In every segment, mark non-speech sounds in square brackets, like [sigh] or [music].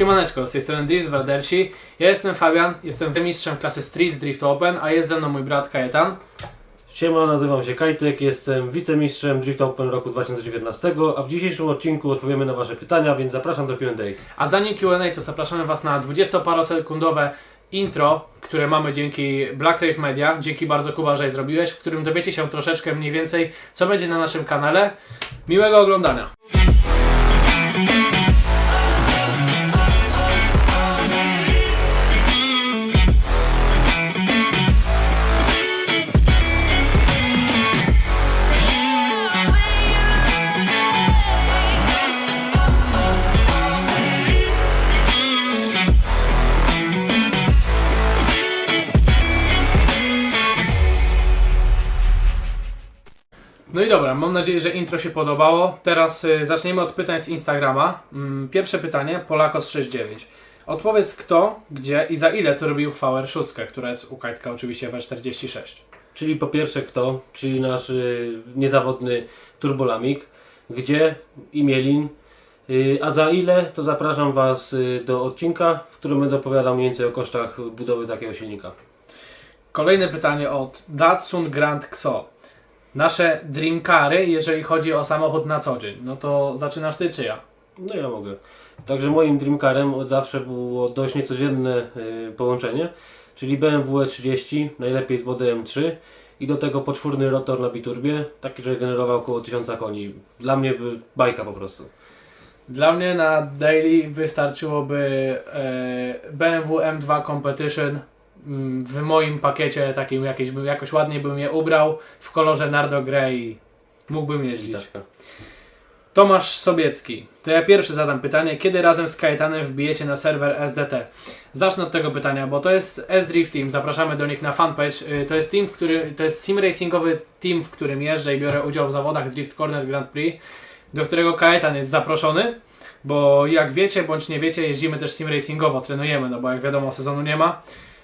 Siemaneczko, z tej strony Drift Brodersi. Ja jestem Fabian, jestem mistrzem klasy Street Drift Open, a jest ze mną mój brat Kajetan. Siema, nazywam się Kajtek, jestem wicemistrzem Drift Open roku 2019, a w dzisiejszym odcinku odpowiemy na Wasze pytania, więc zapraszam do Q&A. A zanim Q&A, to zapraszamy Was na 20-parosekundowe intro, które mamy dzięki Black Rave Media. Dzięki bardzo Kuba, że je zrobiłeś, w którym dowiecie się troszeczkę mniej więcej, co będzie na naszym kanale. Miłego oglądania. Dobra, mam nadzieję, że intro się podobało. Teraz y, zaczniemy od pytań z Instagrama. Mm, Pierwsze pytanie, Polakos69. Odpowiedz kto, gdzie i za ile to robił VR6, która jest u Kajtka oczywiście W46. Czyli po pierwsze kto, czyli nasz y, niezawodny turbolamik, gdzie imielin, y, a za ile to zapraszam Was y, do odcinka, w którym będę opowiadał mniej więcej o kosztach budowy takiego silnika. Kolejne pytanie od Datsun Grand Xo. Nasze dreamcary, jeżeli chodzi o samochód na co dzień, no to zaczynasz ty czy ja? No ja mogę. Także moim dreamcarem od zawsze było dość niecodzienne y, połączenie, czyli BMW E30, najlepiej z modelem 3 i do tego poczwórny rotor na biturbie, taki, że generował około 1000 koni. Dla mnie bajka po prostu. Dla mnie na daily wystarczyłoby e, BMW M2 Competition w moim pakiecie takim jakieś, jakoś ładnie bym je ubrał w kolorze Nardo Grey i mógłbym jeździć. Witaczka. Tomasz Sobiecki. To ja pierwszy zadam pytanie. Kiedy razem z Kajetanem wbijecie na serwer SDT? Zacznę od tego pytania, bo to jest S-Drift Team. Zapraszamy do nich na fanpage. Y, To jest team, w który, to jest sim racingowy team, w którym jeżdżę i biorę udział w zawodach Drift Corner Grand Prix, do którego Kajetan jest zaproszony. Bo jak wiecie, bądź nie wiecie, jeździmy też sim racingowo, trenujemy, no bo jak wiadomo sezonu nie ma.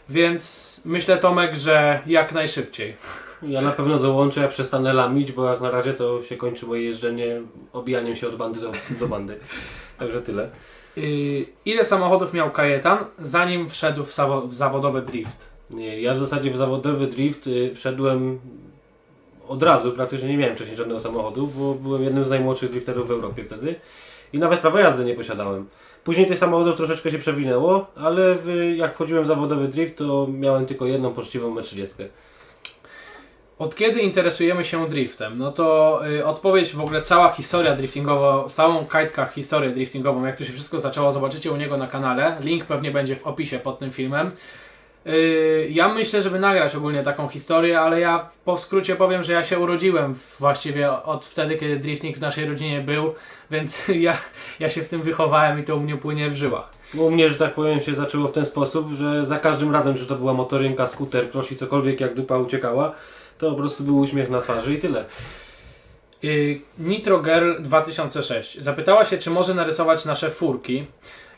Więc myślę Tomek, że jak najszybciej. Ja na pewno dołączę, jak przestanę lamić, bo jak na razie to się kończy moje jeżdżenie obijaniem się od bandy do, do bandy. Także tyle. Y, Ile samochodów miał Kajetan, zanim wszedł w, w zawodowy drift? Nie, ja w zasadzie w zawodowy drift y, wszedłem od razu, praktycznie nie miałem wcześniej żadnego samochodu, bo byłem jednym z najmłodszych drifterów w Europie wtedy i nawet prawa jazdy nie posiadałem. Później tych samochodów troszeczkę się przewinęło, ale w, jak wchodziłem w zawodowy drift, to miałem tylko jedną poczciwą M30. Od kiedy interesujemy się driftem? No to y, odpowiedź w ogóle cała historia driftingowa, całą kajtka historię driftingową, jak to się wszystko zaczęło, zobaczycie u niego na kanale. Link pewnie będzie w opisie pod tym filmem. Y, ja myślę, żeby nagrać ogólnie taką historię, ale ja po skrócie powiem, że ja się urodziłem właściwie od wtedy, kiedy drifting w naszej rodzinie był, [laughs] więc ja, ja się w tym wychowałem i to u mnie płynie w żyłach. U mnie, że tak powiem, się zaczęło w ten sposób, że za każdym razem, czy to była motorynka, skuter, cross i cokolwiek, jak dupa uciekała, to po prostu był uśmiech na twarzy i tyle. Y, Nitro Girl 2006 zapytała się, czy może narysować nasze furki.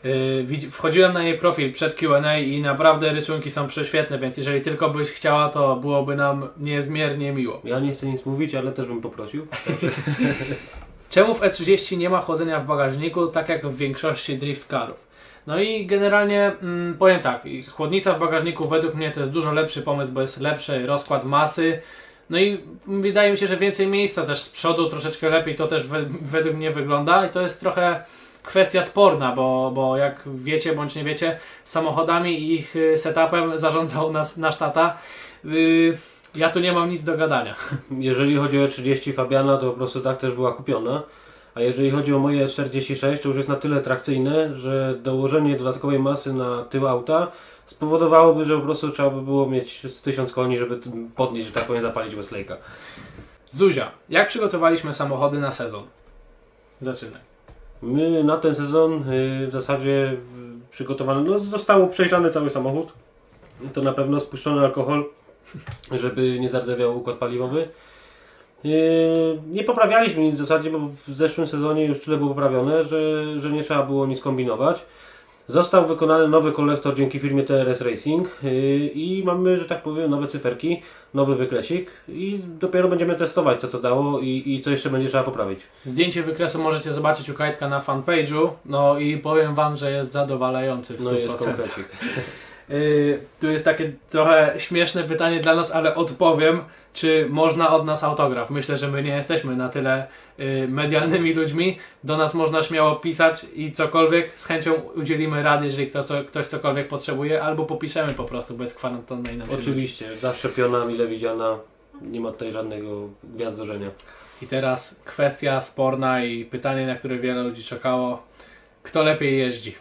Y, Wchodziłem na jej profil przed QA i naprawdę rysunki są prześwietne, więc jeżeli tylko byś chciała, to byłoby nam niezmiernie miło. Ja nie chcę nic mówić, ale też bym poprosił. [laughs] Czemu w E30 nie ma chłodzenia w bagażniku, tak jak w większości drift carów? No i generalnie mm, powiem tak, chłodnica w bagażniku według mnie to jest dużo lepszy pomysł, bo jest lepszy rozkład masy. No i wydaje mi się, że więcej miejsca też z przodu, troszeczkę lepiej to też we, według mnie wygląda i to jest trochę kwestia sporna, bo, bo jak wiecie bądź nie wiecie, samochodami i ich y, setupem zarządzał nas nasz tata. Y, ja tu nie mam nic do gadania. [laughs] Jeżeli chodzi o 30 Fabiana, to po prostu tak też była kupiona. A jeżeli chodzi o moje 46, to już jest na tyle trakcyjne, że dołożenie dodatkowej masy na tył auta spowodowałoby, że po prostu trzeba by było mieć z 1000 koni, żeby podnieść, że tak powiem, zapalić Westlejka. Zuzia, jak przygotowaliśmy samochody na sezon? Zaczynaj. My na ten sezon y, w zasadzie y, przygotowano, no został przejrzany cały samochód. To na pewno spuszczony alkohol, żeby nie zardzewiał układ paliwowy. Y, Nie poprawialiśmy nic w zasadzie, bo w zeszłym sezonie już tyle było poprawione, że, że nie trzeba było nic kombinować. Został wykonany nowy kolektor dzięki firmie TRS Racing yy, i mamy, że tak powiem, nowe cyferki, nowy wykresik i dopiero będziemy testować co to dało i, i co jeszcze będzie trzeba poprawić. Zdjęcie wykresu możecie zobaczyć u Kajtka na fanpage'u, no i powiem Wam, że jest zadowalający w 100%. No jest konkrecik. [laughs] Yy, tu jest takie trochę śmieszne pytanie dla nas, ale odpowiem, czy można od nas autograf. Myślę, że my nie jesteśmy na tyle yy, medialnymi ludźmi. Do nas można śmiało pisać i cokolwiek, z chęcią udzielimy rady, jeżeli kto, co, ktoś cokolwiek potrzebuje, albo popiszemy po prostu bez kwarantanny nam się Oczywiście, zawsze piona mile widziana, nie ma tutaj żadnego gwiazdorzenia. I teraz kwestia sporna i pytanie, na które wiele ludzi czekało. Kto lepiej jeździ?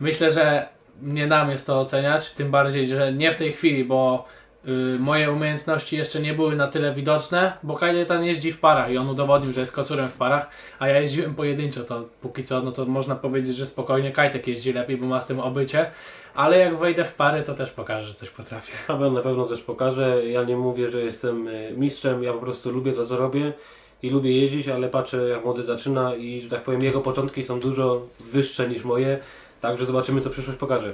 Myślę, że nie nam jest to oceniać, tym bardziej, że nie w tej chwili, bo y, moje umiejętności jeszcze nie były na tyle widoczne, bo Kajetan jeździ w parach i on udowodnił, że jest kocurem w parach, a ja jeździłem pojedynczo, to póki co, no to można powiedzieć, że spokojnie Kajtek jeździ lepiej, bo ma z tym obycie, ale jak wejdę w pary, to też pokażę, że coś potrafię. Paweł na pewno też pokaże. Ja nie mówię, że jestem y, mistrzem, ja po prostu lubię to, co robię i lubię jeździć, ale patrzę jak młody zaczyna i, że tak powiem, jego początki są dużo wyższe niż moje, także zobaczymy, co przyszłość pokaże.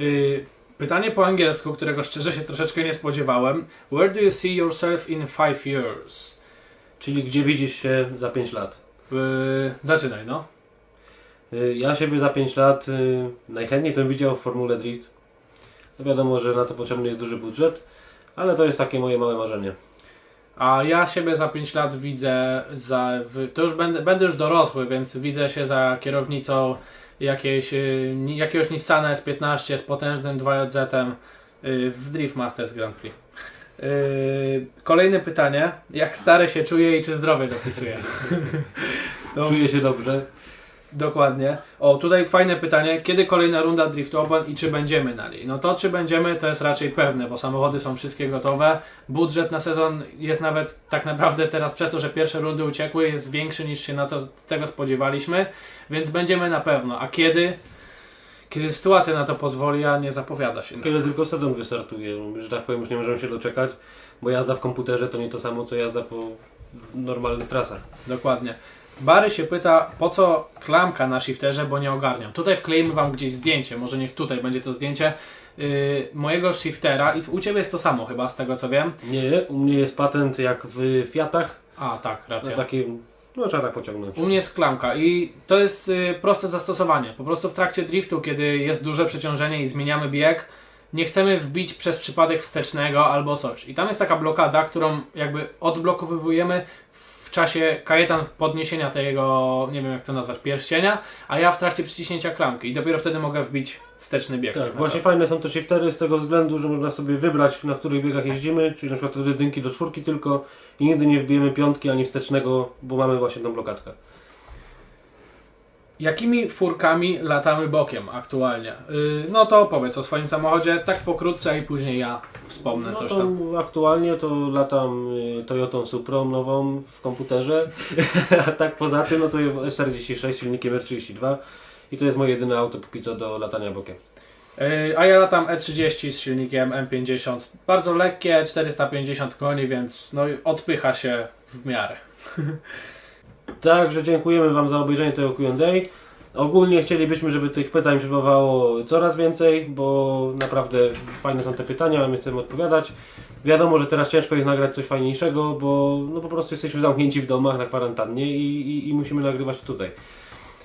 Y, Pytanie po angielsku, którego szczerze się troszeczkę nie spodziewałem. Where do you see yourself in five years? Czyli gdzie widzisz się za 5 lat? Y, zaczynaj, no. Y, Ja siebie za 5 lat y, najchętniej to widział w Formule Drift. No wiadomo, że na to potrzebny jest duży budżet, ale to jest takie moje małe marzenie. A ja siebie za 5 lat widzę za. To już będę, będę już dorosły, więc widzę się za kierownicą jakiejś, y, jakiegoś Nissana S15 z potężnym 2JZ y, w Drift Masters Grand Prix. Y, kolejne pytanie. Jak stary się czuje i czy zdrowie dopisuje? [laughs] No. Czuję się dobrze. Dokładnie. O, tutaj fajne pytanie. Kiedy kolejna runda Drift Open i czy będziemy na niej? No to czy będziemy, to jest raczej pewne, bo samochody są wszystkie gotowe. Budżet na sezon jest nawet tak naprawdę teraz przez to, że pierwsze rundy uciekły, jest większy niż się na to, tego spodziewaliśmy, więc będziemy na pewno. A kiedy? Kiedy sytuacja na to pozwoli, a nie zapowiada się. Kiedy tylko sezon wystartuje, że tak powiem, już nie możemy się doczekać, bo jazda w komputerze to nie to samo, co jazda po normalnych trasach. Dokładnie. Bary się pyta, po co klamka na shifterze, bo nie ogarniam. Tutaj wkleimy Wam gdzieś zdjęcie, może niech tutaj będzie to zdjęcie yy, mojego shiftera i u Ciebie jest to samo chyba, z tego co wiem. Nie, u mnie jest patent jak w Fiatach, A, tak, racja. takie, no trzeba tak pociągnąć. U mnie jest klamka i to jest y, proste zastosowanie. Po prostu w trakcie driftu, kiedy jest duże przeciążenie i zmieniamy bieg, nie chcemy wbić przez przypadek wstecznego albo coś. I tam jest taka blokada, którą jakby odblokowywujemy w czasie kajetan podniesienia tego, nie wiem jak to nazwać, pierścienia, a ja w trakcie przyciśnięcia klamki i dopiero wtedy mogę wbić wsteczny bieg. Tak, tak właśnie fajne są te shiftery z tego względu, że można sobie wybrać na których biegach jeździmy, czyli na przykład od jedynki do czwórki tylko i nigdy nie wbijemy piątki ani wstecznego, bo mamy właśnie tą blokadkę. Jakimi furkami latamy bokiem aktualnie? Y, no to opowiedz o swoim samochodzie, tak pokrótce i później ja wspomnę No coś tam. aktualnie to latam y, Toyotą Suprą nową w komputerze, [laughs] a tak poza tym no to E46 silnikiem R32 i to jest moje jedyne auto póki co do latania bokiem. Yy, A ja latam E30 z silnikiem M50. Bardzo lekkie, 450 koni, więc no odpycha się w miarę. [laughs] Także dziękujemy Wam za obejrzenie tego Q&A. Ogólnie chcielibyśmy, żeby tych pytań przybywało coraz więcej, bo naprawdę fajne są te pytania, a my chcemy odpowiadać. Wiadomo, że teraz ciężko jest nagrać coś fajniejszego, bo no po prostu jesteśmy zamknięci w domach na kwarantannie i, i, i musimy nagrywać tutaj.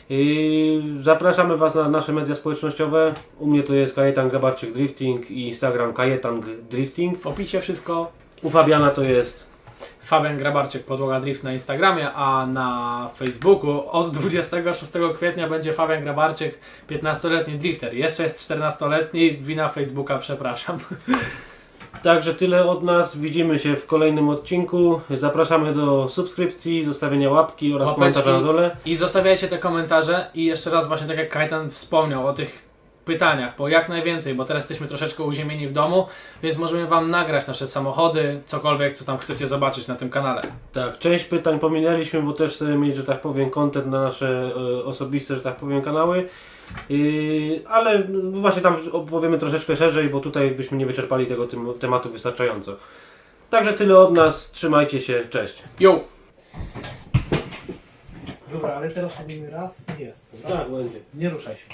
Yy, zapraszamy Was na nasze media społecznościowe. U mnie to jest Kajetan Grabarczyk Drifting i Instagram Kajetang Drifting. W opisie wszystko. U Fabiana to jest Fabian Grabarczyk, Podłoga Drift na Instagramie, a na Facebooku od 26 kwietnia będzie Fabian Grabarczyk, 15-letni drifter. Jeszcze jest 14-letni, wina Facebooka, przepraszam. [laughs] Także tyle od nas. Widzimy się w kolejnym odcinku. Zapraszamy do subskrypcji, zostawienia łapki oraz Łapeczki. komentarza na dole. I zostawiajcie te komentarze i jeszcze raz właśnie tak jak Kajtan wspomniał o tych pytaniach, bo jak najwięcej, bo teraz jesteśmy troszeczkę uziemieni w domu, więc możemy Wam nagrać nasze samochody, cokolwiek, co tam chcecie zobaczyć na tym kanale. Tak, część pytań pominęliśmy, bo też chcemy mieć, że tak powiem, content na nasze e, osobiste, że tak powiem, kanały. Yy, ale właśnie tam opowiemy troszeczkę szerzej, bo tutaj byśmy nie wyczerpali tego tym, tematu wystarczająco. Także tyle od nas. Trzymajcie się. Cześć. Yo! Dobra, ale teraz robimy raz i jest. Dobra? Tak, będzie. Nie ruszaj się.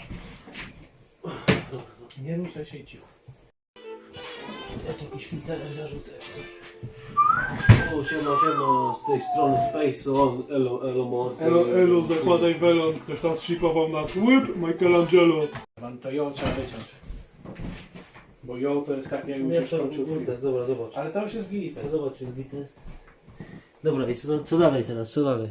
Nie ruszaj się i cicho. Ja tu jakiś filterek zarzucę. O, siema, siema, z tej strony Space On, elo, elo, mordy. Elo, elo, zakładaj welon, ktoś tam szykował nas. Łyp, Michelangelo. Mam to ją trzeba wyciąć. Bo ją to jest tak jakby Nie, się co, skończył kurde, film. dobra, zobacz. Ale już jest git. Zobacz, jest bity. Dobra, i co, co dalej teraz, co dalej?